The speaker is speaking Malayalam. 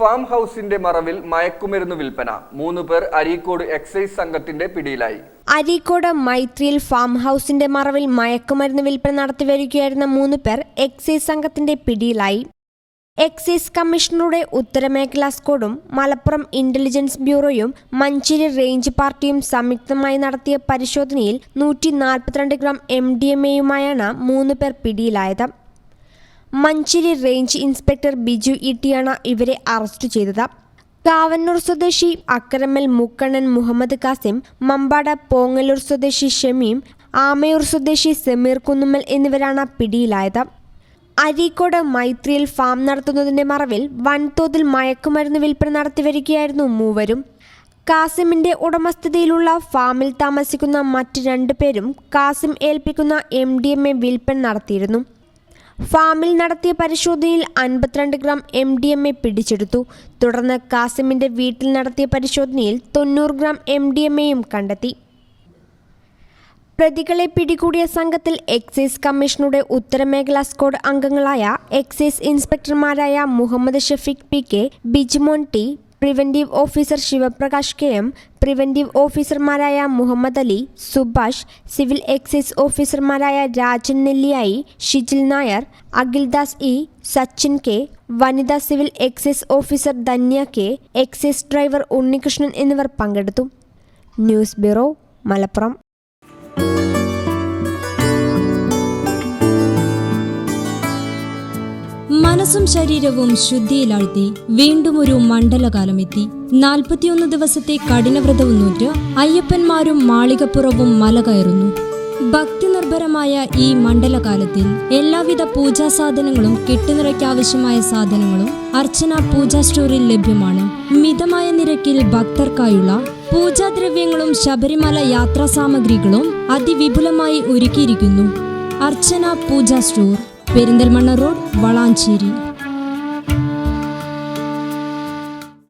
ഫാം ഹൗസിന്റെ മറവിൽ മയക്കുമരുന്ന് വിൽപ്പന. മൂന്ന് പേർ അരീക്കോട് എക്സൈസ് സംഘത്തിന്റെ പിടിയിലായി. അരീക്കോട് മൈത്രിയിൽ ഫാം ഹൗസിന്റെ മറവിൽ മയക്കുമരുന്ന് വിൽപ്പന നടത്തി വരികയായിരുന്ന മൂന്ന് പേർ എക്സൈസ് സംഘത്തിന്റെ പിടിയിലായി. എക്സൈസ് കമ്മീഷണറുടെ ഉത്തരമേഖലാ സ്ക്വാഡും മലപ്പുറം ഇന്റലിജൻസ് ബ്യൂറോയും മഞ്ചേരി റേഞ്ച് പാർട്ടിയും സംയുക്തമായി നടത്തിയ പരിശോധനയിൽ നൂറ്റി നാൽപ്പത്തിരണ്ട് ഗ്രാം എം ഡി എം എയുമായാണ് മൂന്ന് പേർ പിടിയിലായത്. മഞ്ചേരി റേഞ്ച് ഇൻസ്പെക്ടർ ബിജു ഇട്ടിയാണ് ഇവരെ അറസ്റ്റ് ചെയ്തത്. കാവന്നൂർ സ്വദേശി അക്രമൽ മുക്കണ്ണൻ മുഹമ്മദ് കാസിം മമ്പാട് പോങ്ങല്ലൂർ സ്വദേശി ഷമീം ആമയൂർ സ്വദേശി സമീർ കുന്നുമ്മൽ എന്നിവരാണ് പിടിയിലായത്. അരീക്കോട് മൈത്രിയിൽ ഫാം നടത്തുന്നതിന്റെ മറവിൽ വൻതോതിൽ മയക്കുമരുന്ന് വിൽപ്പന നടത്തിവരികയായിരുന്നു മൂവരും. കാസിമിന്റെ ഉടമസ്ഥതയിലുള്ള ഫാമിൽ താമസിക്കുന്ന മറ്റ് രണ്ടുപേരും കാസിം ഏൽപ്പിക്കുന്ന എം ഡി എം എ വിൽപ്പന നടത്തിയിരുന്നു. ഫാമിൽ നടത്തിയ പരിശോധനയിൽ അൻപത്തിരണ്ട് gram M D M A പിടിച്ചെടുത്തു. തുടർന്ന് കാസിമിന്റെ വീട്ടിൽ നടത്തിയ പരിശോധനയിൽ തൊണ്ണൂറ് ഗ്രാം എം ഡി എം എയും കണ്ടെത്തി. പ്രതികളെ പിടികൂടിയ സംഘത്തിൽ എക്സൈസ് കമ്മീഷനുടെ ഉത്തരമേഖലാ സ്ക്വാഡ് അംഗങ്ങളായ excise ഇൻസ്പെക്ടർമാരായ Muhammad Shafeeq P K Bijumon T preventive officer Sivaprakash K M preventive ഓഫീസർമാരായ മുഹമ്മദ് അലി സുഭാഷ് സിവിൽ എക്സൈസ് ഓഫീസർമാരായ രാജൻ നെല്ലിയായി ഷിജിൽ നായർ അഖിൽദാസ് ഇ സച്ചിൻ കെ വനിതാ civil excise officer Dhanya K excise driver Unnikrishnan എന്നിവർ പങ്കെടുത്തു. News bureau Malappuram. മനസ്സും ശരീരവും ശുദ്ധിയിലാഴ്ത്തി വീണ്ടും ഒരു മണ്ഡലകാലമെത്തി. നാൽപ്പത്തിയൊന്ന് ദിവസത്തെ കഠിനവ്രതവും നൂറ്റ് അയ്യപ്പന്മാരും മാളികപ്പുറവും മല കയറുന്നു. ഭക്തി നിർഭരമായ ഈ മണ്ഡലകാലത്തിൽ എല്ലാവിധ പൂജാ സാധനങ്ങളും കെട്ടുനിറയ്ക്കാവശ്യമായ സാധനങ്ങളും അർച്ചന പൂജാ സ്റ്റോറിൽ ലഭ്യമാണ്. മിതമായ നിരക്കിൽ ഭക്തർക്കായുള്ള പൂജാദ്രവ്യങ്ങളും ശബരിമല യാത്രാ സാമഗ്രികളും അതിവിപുലമായി ഒരുക്കിയിരിക്കുന്നു. Archana Pooja store Perinthalmanna road Valanchery.